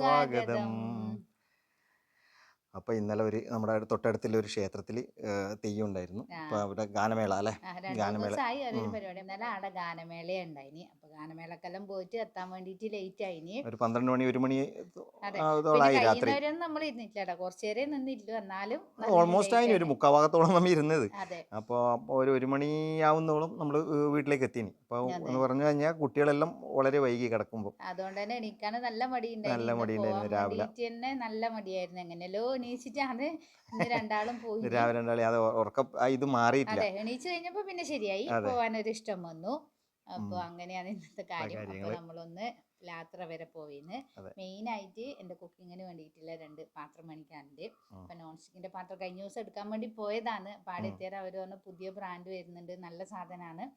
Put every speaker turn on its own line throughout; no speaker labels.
സ്വാഗതം. അപ്പൊ ഇന്നലെ ഒരു നമ്മുടെ തൊട്ടടുത്തുള്ള ഒരു ക്ഷേത്രത്തിൽ തെയ്യം ഉണ്ടായിരുന്നു. അപ്പൊ അവിടെ ഗാനമേള അല്ലെ? ഗാനമേള.
ഗാനമേള ഉണ്ടായിനി ഗാനമേളക്കെല്ലാം പോയിട്ട് എത്താൻ വേണ്ടിട്ട് ലേറ്റ് ആയിനി
ഒരു പന്ത്രണ്ട് മണി ഒരു മണി
കഴിയുന്നവരൊന്നും നമ്മൾ ഇരുന്നിട്ടില്ലടാ കുറച്ചു നേരം നിന്നില്ല എന്നാലും
ഓൾമോസ്റ്റ് അതിന് ഒരു. മുക്കാഭാഗത്തോളം നമ്മൾ ഇരുന്നത്.
അപ്പൊ
അപ്പോൾ ഒരു ഒരു മണിയാവുന്നോളം നമ്മൾ വീട്ടിലേക്ക് എത്തിനി അപ്പോൾ എന്ന് പറഞ്ഞു കഴിഞ്ഞാൽ കുട്ടികളെല്ലാം വളരെ വൈകി കിടക്കുമ്പോൾ
അതുകൊണ്ട് തന്നെ എണീക്കാൻ നല്ല മടി
നല്ല മടിയുണ്ടായിരുന്നു രാവിലെ.
തന്നെ നല്ല മടിയായിരുന്നു. എങ്ങനെയല്ലോ എണീച്ചിട്ടാണ് രണ്ടാളും പോയി.
രാവിലെ രണ്ടാളി. അത് ഉറക്കം ഇത് മാറിയിട്ടില്ല.
എണീച്ചു എണീച്ച് കഴിഞ്ഞപ്പോ പിന്നെ ശരിയായി.
പോകാനൊരു
പോവാനൊരു ഇഷ്ടം വന്നു. അപ്പൊ അങ്ങനെയാണ് ഇന്നത്തെ കാര്യം. അപ്പൊ
നമ്മൾ
നമ്മളൊന്ന് യാത്ര വരെ പോയിന്ന്. മെയിൻ ആയിട്ട് എന്റെ കുക്കിങ്ങിന് വേണ്ടിയിട്ടുള്ള രണ്ട് പാത്രം മേടിക്കാനുണ്ട്
ഉം.
അപ്പൊ നോൺ സ്റ്റിക്കിന്റെ പാത്രം കഴിഞ്ഞ ദിവസം എടുക്കാൻ വേണ്ടി പോയതാണ്. പാടെത്തിയാൽ അവർ പറഞ്ഞു പുതിയ ബ്രാൻഡ് വരുന്നുണ്ട്. നല്ല സാധനമാണ്.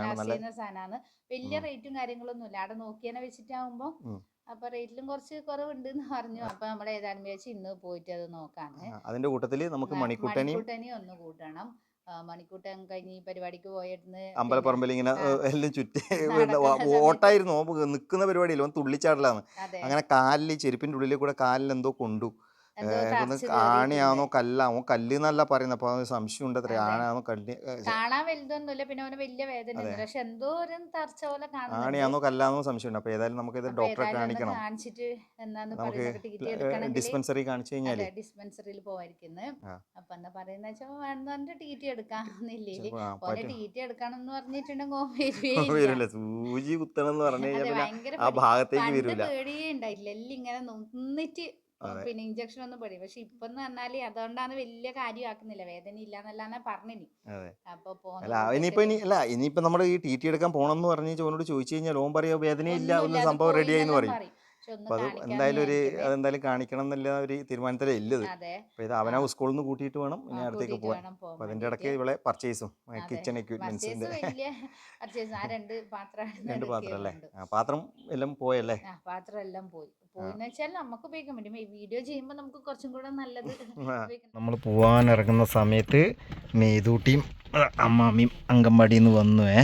ലാസ്റ്റ് ചെയ്യുന്ന സാധനമാണ്.
വലിയ. റേറ്റും കാര്യങ്ങളൊന്നും ഇല്ല. അവിടെ നോക്കിയതിനെ വെച്ചിട്ടാവുമ്പോ
ഉം.
അപ്പൊ റേറ്റിലും കുറച്ച് കുറവുണ്ട് എന്ന് പറഞ്ഞു. അപ്പൊ നമ്മൾ ഏതാനും വിചാരിച്ച് ഇന്ന് പോയിട്ട് അത് നോക്കാന്ന്.
അതിന്റെ കൂട്ടത്തിൽ നമുക്ക്
മ-
മണിക്കൂട്ടനെയും
മണിക്കൂട്ടനെയും ഒന്ന് കൂട്ടണം. ആ, മണിക്കൂട്ടൻ കഴിഞ്ഞ് ഈ പരിപാടിക്ക് പോയിരുന്ന്
അമ്പലപ്പറമ്പിൽ ഇങ്ങനെ എല്ലാം ചുറ്റി ഓട്ടായിരുന്നു നിൽക്കുന്ന പരിപാടിയില്ല ഓൻ തുള്ളിച്ചാടലാണ്. അങ്ങനെ കാലിൽ ചെരുപ്പിന്റെ ഉള്ളിൽ കൂടെ കാലിൽ എന്തോ കൊണ്ടു. ഒന്ന് ആണിയാണോ. കല്ലാണോ കല്ല്? എന്നല്ല പറയുന്നത്. അപ്പൊ സംശയം ഉണ്ട് അത്ര. ആണാണോ കല്ല്
കാണാൻ വലുതൊന്നുമില്ല. പിന്നെ അവന് വലിയ വേദന. പക്ഷെ എന്തോ ഒരു തർച്ച പോലെ
ആണിയാണോ കല്ലാണോ സംശയം ഉണ്ട് അപ്പൊ ഏതായാലും നമുക്ക് ഇത് ഡോക്ടറെ കാണിക്കണം.
കാണിച്ചിട്ട് എന്താന്ന്
നമുക്ക് ഡിസ്പെൻസറി കാണിച്ചു
കഴിഞ്ഞാൽ. ഡിസ്പെൻസറിയിൽ
പോവായിരിക്കുന്നത്.
അപ്പൊ എന്താ പറയുന്ന വെച്ചാൽ വേണ്ട ടിക്കറ്റ് എടുക്കാന്നില്ലേ. ടിക്കറ്റ് എടുക്കണം എന്ന് പറഞ്ഞിട്ടുണ്ടെങ്കിൽ.
സൂചി കുത്തണം എന്ന് പറഞ്ഞു കഴിഞ്ഞാൽ
ഭയങ്കര
ആ ഭാഗത്തേക്ക്
പേടിയേ ഉണ്ടായില്ല. ഇങ്ങനെ നിന്നിട്ട്. പിന്നെ ഇഞ്ചക്ഷൻ ഒന്നും പേടി പക്ഷെ ഇപ്പൊ പറഞ്ഞാൽ അതുകൊണ്ടാണ് വലിയ കാര്യമാക്കുന്നില്ല. വേദന ഇല്ലാന്നല്ലാന്ന് പറഞ്ഞിനി അപ്പൊ
ഇനിയിപ്പോ ഇനി അല്ല ഇനിയിപ്പോ നമ്മുടെ ഈ ടി ടി എടുക്കാൻ പോണം എന്ന് പറഞ്ഞു ഓനോട് ചോദിച്ചു കഴിഞ്ഞാൽ ഓൻ പറയാ വേദനയില്ല
ഇല്ല
ഒന്നും സംഭവം റെഡി ആയി എന്ന് പറയും. അപ്പൊ അത് എന്തായാലും ഒരു. അതെന്തായാലും കാണിക്കണം എന്നുള്ള ഒരു തീരുമാനത്തിലേ ഇല്ലത്
അതെ.
അപ്പൊ ഇത് അവനാ. സ്കൂളിൽ നിന്ന് കൂട്ടിയിട്ട് വേണം ഇനി അടുത്തേക്ക് പോകാൻ അപ്പൊ അതിന്റെ ഇടയ്ക്ക് ഇവിടെ പർച്ചേസും. കിച്ചൺ എക്യുപ്മെന്റ്സിന്റെ
പർച്ചേസ് ആ രണ്ട് പാത്രം
അല്ലേ? പാത്രം എല്ലാം പോയല്ലേ?
ആ പാത്രം എല്ലാം പോയി. നമുക്ക് ഉപയോഗിക്കാൻ പറ്റും. ഈ വീഡിയോ ചെയ്യുമ്പോൾ നമുക്ക് കുറച്ചും കൂടെ നല്ലത്
നമ്മൾ പോവാൻ ഇറങ്ങുന്ന സമയത്ത് മേതൂട്ടിയും അമ്മാമിയും അമ്മാമ്മയും അങ്കമ്പാടിയിൽ നിന്ന് വന്നു ഏ.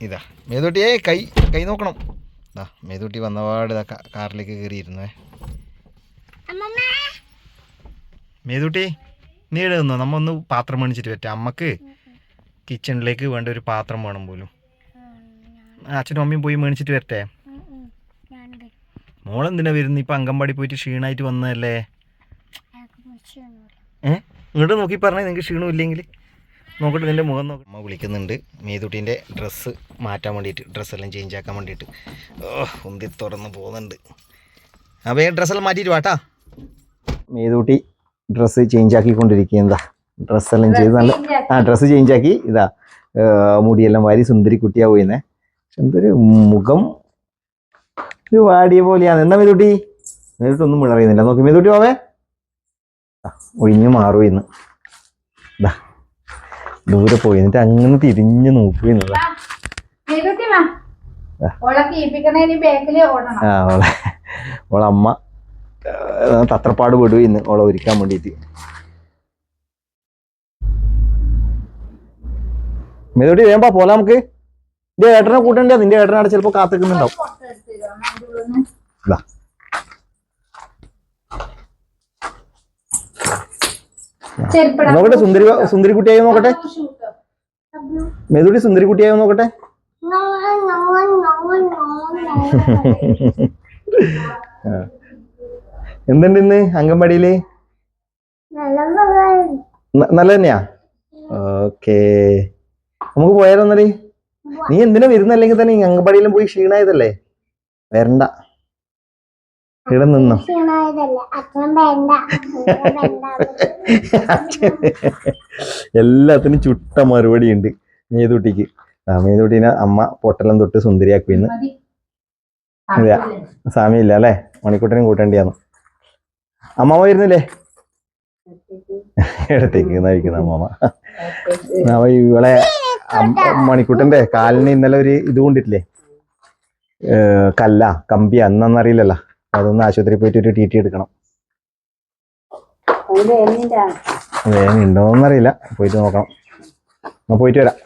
ഇതാ മേതൂട്ടിയേ കൈ കൈ നോക്കണം. ഇതാ മേതുട്ടി വന്നപാട് കാറിലേക്ക് കയറിയിരുന്നേ മേതുട്ടി നീ എഴുതുന്നോ നമ്മ ഒന്ന് പാത്രം മേടിച്ചിട്ട് പറ്റാം അമ്മയ്ക്ക് കിച്ചണിലേക്ക് വേണ്ട ഒരു പാത്രം വേണം പോലും. അച്ഛനും അമ്മയും പോയി മേടിച്ചിട്ട് വരട്ടെ. മോളെന്തിനാ വരുന്നത് ഇപ്പം അങ്കമ്പാടി പോയിട്ട് ക്ഷീണമായിട്ട് വന്നതല്ലേ? ഏ? ഇങ്ങോട്ട് നോക്കി പറഞ്ഞേ നിങ്ങൾക്ക് ക്ഷീണമില്ലെങ്കിൽ നോക്കട്ടെ നിന്റെ മുഖം നോക്കാം അമ്മ വിളിക്കുന്നുണ്ട്. മേതുട്ടീന്റെ ഡ്രസ്സ് മാറ്റാൻ വേണ്ടിയിട്ട് ഡ്രസ്സെല്ലാം ചേഞ്ച് ആക്കാൻ വേണ്ടിയിട്ട്. ഓ ഉന്തി തുറന്ന് പോകുന്നുണ്ട്. അപ്പം ഈ ഡ്രസ്സെല്ലാം മാറ്റിയിട്ട് വാട്ടാ മേതുട്ടി ഡ്രസ്സ് ചേഞ്ച് ആക്കിക്കൊണ്ടിരിക്കുന്നതാ ഡ്രസ്സെല്ലാം ചെയ്ത് നല്ല ആ ഡ്രസ്സ് ചേഞ്ച് ആക്കി. ഇതാ മുടിയെല്ലാം വാരി സുന്ദരി കുട്ടിയാ പോയിന്നേ. പക്ഷെ എന്തൊരു മുഖം. ഒരു വാടിയ പോലെയാണ്. എന്നാ മേതുട്ടി? മേതുട്ടൊന്നും വിളറിയുന്നില്ല നോക്കി മേതുട്ടി പോവേ ഒഴിഞ്ഞു മാറും ഇന്ന്. ദാ ദൂരെ പോയി. എന്നിട്ട് അങ്ങനെ തിരിഞ്ഞു നോക്കി ആ.
ഓളെ
തത്രപ്പാട് വിടു ഇന്ന്. ഓളെ ഒരുക്കാൻ വേണ്ടിയിട്ട് മേതുട്ടി വേമ്പാ പോലെ നമുക്ക്. നിന്റെ ഏട്ടനെ കൂട്ടണ്ടേ? നിന്റെ ഏട്ടനാടെ ചിലപ്പോ കാത്തിക്കുന്നുണ്ടാവും നോക്കട്ടെ സുന്ദരി സുന്ദരി കുട്ടിയായി നോക്കട്ടെ. മെതുടി സുന്ദരി കുട്ടിയായി നോക്കട്ടെ. എന്തുണ്ട് ഇന്ന് അംഗൻവാടിയിൽ? നല്ല തന്നെയാ? ഓക്കേ. നമുക്ക് പോയാലോ എന്നാൽ? നീ എന്തിനാ വരുന്നല്ലെങ്കിൽ തന്നെ അംഗൻവാടിയിലും പോയി ക്ഷീണായതല്ലേ? വരണ്ട. ഇവിടെ നിന്നോ? എല്ലാത്തിനും ചുട്ട മറുപടി ഉണ്ട് മേതുട്ടിക്ക്. ആ മേതുട്ടീനെ അമ്മ പൊട്ടലം തൊട്ട് സുന്ദരിയാക്കി ഇന്ന്. ഇല്ല. സാമിയില്ല. അല്ലേ? മണിക്കൂട്ടനും കൂട്ടേണ്ടിയാന്ന് അമ്മാമ വരുന്നില്ലേ? ഇടത്തേക്ക് നയിക്കുന്ന അമ്മാമ. അവ ഇവളെ മണിക്കുട്ടന്റെ കാലിന് ഇന്നലെ ഒരു ഇത് കൊണ്ടിട്ടില്ലേ? കല്ല കമ്പിയ അന്നറിയില്ലല്ലോ അതൊന്ന് ആശുപത്രിയിൽ പോയിട്ട് ഒരു ടി ടി എടുക്കണം. വേദന ഉണ്ടോന്നറിയില്ല പോയിട്ട് നോക്കണം. എന്നാ പോയിട്ട് വരാം.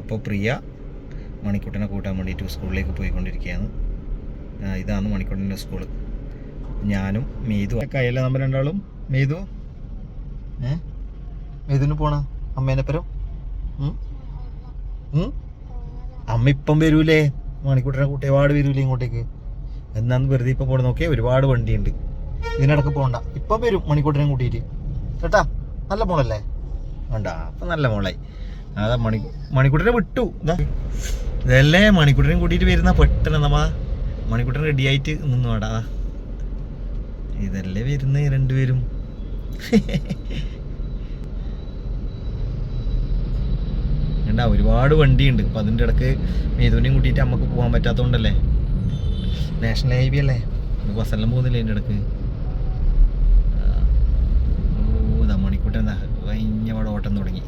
അപ്പോൾ പ്രിയ മണിക്കുട്ടനെ കൂട്ടാൻ വേണ്ടിയിട്ട് സ്കൂളിലേക്ക് പോയിക്കൊണ്ടിരിക്കുകയാണ്. ഇതാണ് മണിക്കുട്ടന്റെ സ്കൂൾ ഞാനും മീതു. കയ്യിലെ നമ്മൾ രണ്ടാളും. മീതു? ഏ? മീതുന് പോണ? അമ്മേനെപ്പരം? അമ്മ ഇപ്പം വരൂലേ? മണിക്കൂട്ടനെ കൂട്ടി ഒരുപാട് വരൂല്ലേ ഇങ്ങോട്ടേക്ക്? എന്നാന്ന് വെറുതെ ഇപ്പം പോണ. നോക്കിയാൽ ഒരുപാട് വണ്ടിയുണ്ട്. ഇതിനിടക്ക് പോകണ്ട ഇപ്പം വരും മണിക്കൂട്ടിനെ കൂട്ടിയിട്ട്. കേട്ടാ? നല്ല മോളല്ലേ? വേണ്ട അപ്പം നല്ല മോളായി. അതാ മണി മണിക്കൂട്ടിനെ വിട്ടു. ഇതാ ഇതല്ലേ മണിക്കൂട്ടിനെ കൂട്ടിയിട്ട് വരുന്ന പെട്ടെന്ന് നമ്മ മണിക്കൂട്ടൻ റെഡി ആയിട്ട് നിന്നു വേണ്ട ഇതല്ലേ വരുന്ന രണ്ടുപേരും. ഉണ്ടാ ഒരുപാട് വണ്ടിയുണ്ട്. അപ്പം അതിന്റെ ഇടയ്ക്ക് മേധുവിനെയും കൂട്ടിയിട്ട് നമുക്ക് പോകാൻ പറ്റാത്തതുകൊണ്ടല്ലേ നാഷണൽ ഹൈവേ അല്ലേ? ബസ്സെല്ലാം പോകുന്നില്ലേ അതിന്റെ ഇടയ്ക്ക്. ഓ ഇതാ മണിക്കൂട്ടൻ എന്താ കഴിഞ്ഞ അവിടെ ഓട്ടം തുടങ്ങി.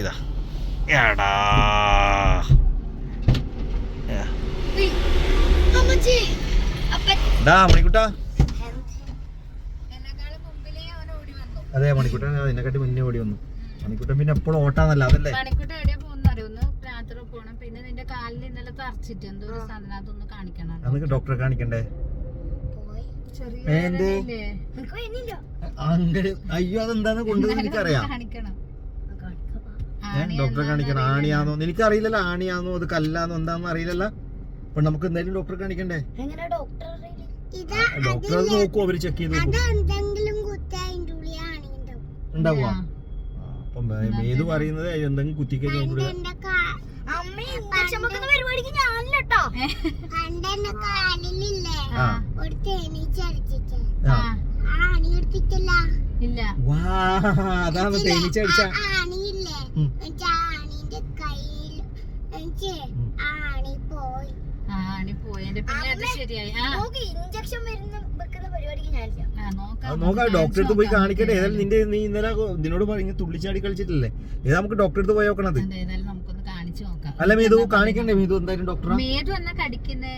ഇതാ. എടാ. മണിക്കുട്ടാ. അതെ മണിക്കൂട്ടൻ അതിനെക്കാട്ടി മുന്നേ ഓടി വന്നു. മണിക്കൂട്ടൻ പിന്നെ എപ്പോഴും ഓട്ടാന്നല്ല അതല്ലേ?
മണിക്കൂട്ട് എവിടെയാ പോകുന്ന അറിയുന്നു രാത്രി പോണം. പിന്നെ നിന്റെ കാലിൽ ഇന്നലെ തറച്ചിട്ട് എന്തോ ഒരു സാധനം അതൊന്ന് കാണിക്കണം.
ഡോക്ടറെ കാണിക്കണ്ടേ? അങ്ങനെ അയ്യോ അതെന്താന്ന് കൊണ്ടുവന്ന് എനിക്കറിയാം ഡോക്ടറെ കാണിക്കണം. ആണിയാന്നോ എനിക്കറിയില്ലല്ലോ ആണിയാന്നോ? അത് കല്ലാന്നോ? എന്താന്നോ അറിയില്ലല്ലോ? അപ്പൊ നമുക്ക് എന്തായാലും ഡോക്ടറെ കാണിക്കണ്ടേ?
ഡോക്ടറെ
ഡോക്ടർ നോക്കൂ അവർ ചെക്ക് ചെയ്ത് ഉണ്ടാവുക അപ്പൊ മേത് പറയുന്നത് എന്തെങ്കിലും കുത്തിക്കഴിഞ്ഞാൽ
പരിപാടിക്ക് ഞാനില്ലട്ടോ. പണ്ട് എന്റെ കാലിലില്ലേ? ഒരു തേനീച്ചടിച്ചിട്ട്
ആ.
ആ.
ഇല്ല.
വാ അതാണ് തേനീച്ചടിച്ച
ആ ആണിയില്ലേ. ആണിന്റെ കയ്യിൽ ആണി പോയി.
ആ അണി പോയതിന്റെ പിന്നെ അത് ശരിയായി. ആ.
ഇഞ്ചക്ഷൻ വരുന്ന വെക്കുന്ന പരിപാടിക്ക് ഞാനില്ല.
ആ, നോക്കാം
അത് നോക്കാം ഡോക്ടറെ അടുത്ത് പോയി
നോക്കാം.
കാണിക്കട്ടെ. ഏതായാലും നിന്റെ നീ ഇന്നലെ നിന്നോട് പറഞ്ഞ് തുള്ളിച്ചാടി കളിച്ചിട്ടില്ലേ? ഏതാ നമുക്ക് ഡോക്ടറെ അടുത്ത് പോയി നോക്കണത്.
അതെ, ഏതായാലും നമുക്കൊന്ന് കാണിച്ചു നോക്കാം.
അല്ല മീതു കാണിക്കണ്ടേ മീതു? എന്തായാലും ഡോക്ടറെ
മേതു എന്നാ കടിക്കുന്നേ?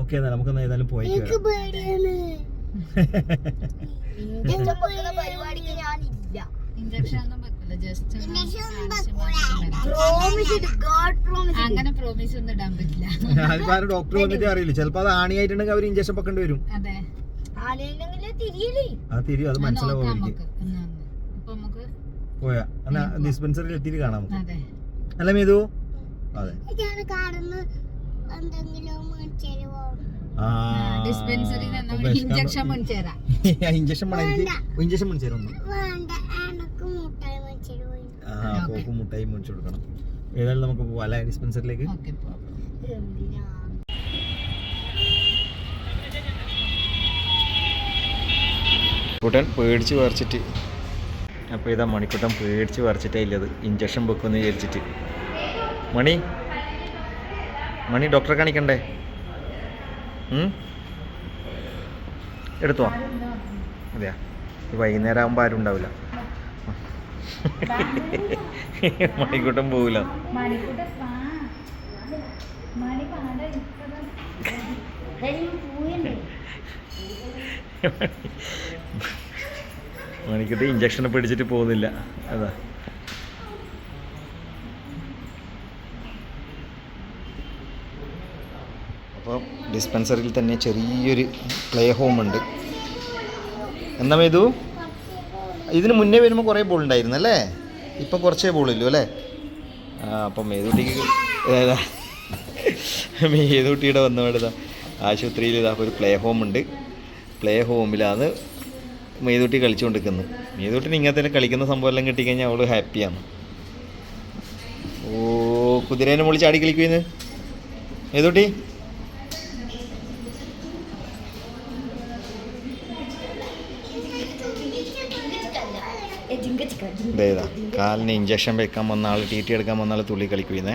ഓക്കെ എന്നാ നമുക്ക് ഏതായാലും പോയി
പേടിയാണ്. ഇഞ്ചക്ഷൻ വെക്കുന്ന പരിപാടിക്ക് ഞാനില്ല.
ഇഞ്ചക്ഷൻ ഒന്നും ജസ്റ്റ്
പ്രോമിസ്
അങ്ങനെ പ്രോമിസ് ഒന്നും ഇടാൻ പറ്റില്ല.
ആൾക്കാർ ഡോക്ടർ വന്നിട്ട് അറിയില്ല. ചിലപ്പോ അത് ആണിയായിട്ടുണ്ടെങ്കിൽ അവർ ഇഞ്ചക്ഷൻ വെക്കേണ്ടി വരും.
അതെ.
അത് തിരിയും. അത് മനസ്സിലാവും. പോയാ. എന്നാ ഡിസ്പെൻസറിയിൽ എത്തിയിട്ട് കാണാം നമുക്ക്.
അതെ.
അല്ല മീതു? അതെ.
ഞാൻ കടന്ന് എന്തെങ്കിലും മേടിച്ചോ
ആ
ഡിസ്പെൻസറിയിൽ ഇഞ്ചക്ഷൻ
ഇഞ്ചക്ഷൻ ഇഞ്ചക്ഷൻ പോക്കും മുട്ടായി മേടിച്ചു കൊടുക്കണം. ഏതായാലും നമുക്ക് പോവാം അല്ലെ ഡിസ്പെൻസറിലേക്ക്
കുട്ടൻ
മണിക്കുട്ടൻ പേടിച്ച് വരച്ചിട്ട് അപ്പോൾ ഇതാ മണിക്കുട്ടൻ പേടിച്ച് വരച്ചിട്ടേ ഇല്ലത് ഇഞ്ചക്ഷൻ വെക്കുമെന്ന് വിചാരിച്ചിട്ട്. മണി? മണി ഡോക്ടറെ കാണിക്കണ്ടേ? എടുത്തു അതെയാ. ഈ വൈകുന്നേരം ആകുമ്പോൾ ആരും ഉണ്ടാവില്ല. മണിക്കൂട്ടൻ പോവില്ല മണിക്കൂട്ടം ഇഞ്ചക്ഷൻ പിടിച്ചിട്ട് പോകുന്നില്ല. അതാ. അപ്പോൾ ഡിസ്പെൻസറിയിൽ തന്നെ ചെറിയൊരു പ്ലേ ഹോം ഉണ്ട്. എന്നാ മേതു? ഇതിന് മുന്നേ വരുമ്പോൾ കുറേ ബോൾ ഉണ്ടായിരുന്നു അല്ലേ? ഇപ്പം കുറച്ചേ ബോളില്ലു അല്ലേ? ആ അപ്പം മേതുട്ടിക്ക് ഏതാ? മേതുട്ടിയുടെ വന്നവിടുതാ ആശുപത്രിയിൽ ഇതാ ഒരു പ്ലേ ഹോം ഉണ്ട്. പ്ലേ ഹോമിലാണ് മേതുട്ടി കളിച്ചുകൊണ്ടിരിക്കുന്നത് മേതുട്ടിന് ഇങ്ങനത്തെ കളിക്കുന്ന സംഭവം എല്ലാം കിട്ടിക്കഴിഞ്ഞാൽ അവൾ ഹാപ്പിയാണ് ഓ കുതിരേനെ മുകളിൽ ചാടി കളിക്കുമെന്ന് മേതുട്ടി? ഇതേതാ കാലിന് ഇഞ്ചക്ഷൻ വെക്കാൻ വന്ന ആൾ ടി ടി എടുക്കാൻ വന്ന ആൾ തുള്ളി കളിക്കുന്നേ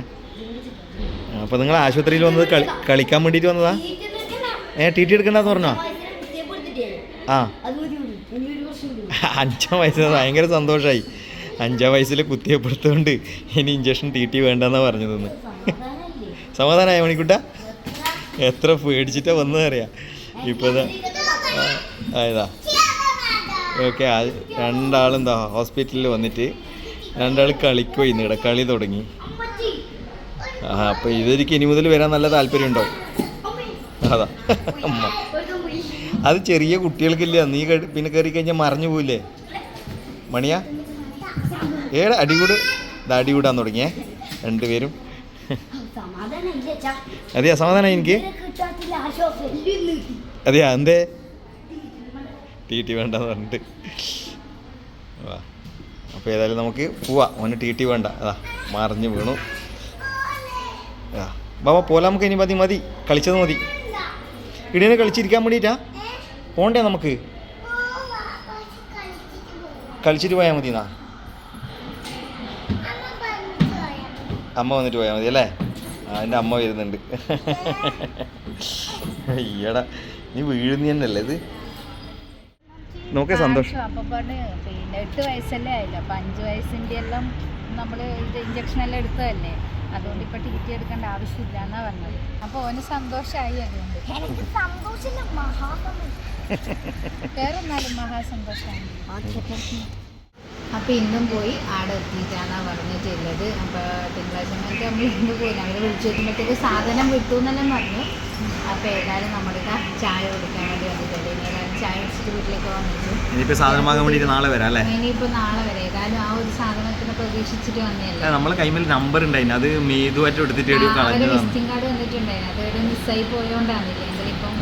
അപ്പോൾ നിങ്ങൾ ആശുപത്രിയിൽ വന്നത് കളി കളിക്കാൻ വേണ്ടിയിട്ട് വന്നതാ? ഏ ടി ടി എടുക്കണ്ടെന്ന് പറഞ്ഞോ? ആ. അഞ്ചാം വയസ്സിൽ ഭയങ്കര സന്തോഷമായി അഞ്ചാം വയസ്സിൽ കുത്തിയപ്പെടുത്തുകൊണ്ട് ഇനി ഇഞ്ചക്ഷൻ ടി ടി വേണ്ടെന്നാ പറഞ്ഞതെന്ന്. സമാധാനമായ മണിക്കുട്ട? എത്ര പേടിച്ചിട്ടാണ് വന്നതറിയാം ഇപ്പോൾ ഇതാ. ഓക്കെ രണ്ടാളും എന്താ ഹോസ്പിറ്റലിൽ വന്നിട്ട് രണ്ടാൾ കളിക്കോ ഇവിടെ കളി തുടങ്ങി. ആ അപ്പൊ ഇവർക്ക് ഇനി മുതൽ വരാൻ നല്ല താല്പര്യം ഉണ്ടാവും അതാ അമ്മ. അത് ചെറിയ കുട്ടികൾക്കില്ല നീ പിന്നെ കയറി കഴിഞ്ഞാൽ മറിഞ്ഞു പോയില്ലേ മണിയാ? ഏടാ അടികൂട്. ഇതാ അടികൂടാൻ തുടങ്ങിയേ രണ്ടുപേരും. അതെയാ സമാധാനം എനിക്ക്? അതെയാ എന്തേ? ടി ടി വേണ്ടെന്ന് പറഞ്ഞിട്ട്. വാ. അപ്പോൾ ഏതായാലും നമുക്ക് പോവാം. ഓന് ടി ടി വേണ്ട. അതാ മറിഞ്ഞ് വീണു. ആ ബാബാ പോലെ നമുക്ക് ഇനി മതി മതി. കളിച്ചത് മതി. ഇടീനെ കളിച്ചിരിക്കാൻ വേണ്ടിയിട്ടാ പോണ്ടേ നമുക്ക്? കളിച്ചിട്ട് പോയാൽ മതി എന്നാ അമ്മ വന്നിട്ട് പോയാൽ മതി അല്ലേ? ആ എന്റെ അമ്മ വരുന്നുണ്ട്. അയ്യടാ നീ വീഴുന്ന തന്നെയല്ലേ ഇത്? നോക്കേ സന്തോഷം.
അപ്പപ്പാട് പിന്നെ എട്ട് വയസ്സല്ലേ ആയില്ല? അപ്പം അഞ്ച് വയസ്സിന്റെ എല്ലാം നമ്മൾ ഇത് ഇഞ്ചക്ഷൻ എല്ലാം എടുത്തതല്ലേ? അതുകൊണ്ട് ഇപ്പൊ ടിക്കറ്റ് എടുക്കേണ്ട ആവശ്യമില്ല എന്നാ പറഞ്ഞത്. അപ്പോൾ ഓന് സന്തോഷമായി അതുകൊണ്ട്.
എനിക്ക് സന്തോഷമില്ല മഹാസന്തോഷം.
വേറെ എന്നാലും മഹാസന്തോഷമാണ് അപ്പോൾ ഇന്നും പോയി ആടെ എത്തിയിട്ടാണ് പറഞ്ഞിട്ടുള്ളത് അപ്പൊ തിങ്കളാഴ്ച മറ്റേ നമ്മൾ ഇന്ന് പോയി അവർ വിളിച്ചു നോക്കുമ്പോഴത്തേക്ക് സാധനം വിട്ടു എന്നെല്ലാം പറഞ്ഞു. അപ്പൊ ഏതായാലും നമ്മുടെ ചായ കൊടുക്കാൻ വേണ്ടി വന്നിട്ടുണ്ട്. ഏതായാലും ചായ കുടിച്ചിട്ട് വീട്ടിലേക്ക് വന്നിട്ടു.
ഇനിയിപ്പോൾ സാധനം വാങ്ങാൻ വേണ്ടിട്ട് നാളെ വരാം അല്ലേ?
ഇനിയിപ്പോൾ നാളെ വരെ. ഏതായാലും ആ ഒരു സാധനത്തിന് പ്രതീക്ഷിച്ചിട്ട് വന്നതല്ലേ?
നമ്മളെ കൈമിൽ നമ്പർ ഉണ്ടായിരുന്നു അത് മേതുമായിട്ട് എടുത്തിട്ട് എവിടെയോ
ആ, അവരെ
കളഞ്ഞതാണ്.
വിസിറ്റിംഗ് കാർഡ് വന്നിട്ടുണ്ടായിരുന്നു അത് ഇവിടെ മിസ്സായി പോയോണ്ടാണില്ലേ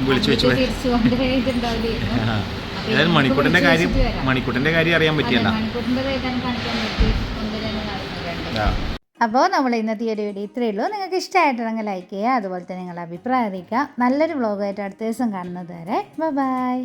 വിളിച്ചു വെച്ചു പോയി.
തിരിച്ചു കൊണ്ടുപോയിട്ടുണ്ടാവില്ലായിരുന്നു
ആ. ഏതായാലും
ഇനിയിപ്പോൾ
കാര്യം മണിക്കൂട്ടിന്റെ കാര്യം അറിയാൻ പറ്റിയല്ല.
കാണിക്കാൻ പറ്റി. എന്തിനാണ് നടക്കുന്നത് അപ്പോൾ നമ്മൾ ഇന്നത്തെ ഈ ഒരു വീഡിയോ ഇത്രയേ ഉള്ളൂ. നിങ്ങൾക്ക് ഇഷ്ടമായിട്ടുണ്ടെങ്കിൽ ലൈക്ക് ചെയ്യുക അതുപോലെ തന്നെ നിങ്ങളുടെ അഭിപ്രായം അറിയിക്കുക. നല്ലൊരു വ്ളോഗായിട്ട് അടുത്ത ദിവസം കാണുന്നത് വരെ. ബൈ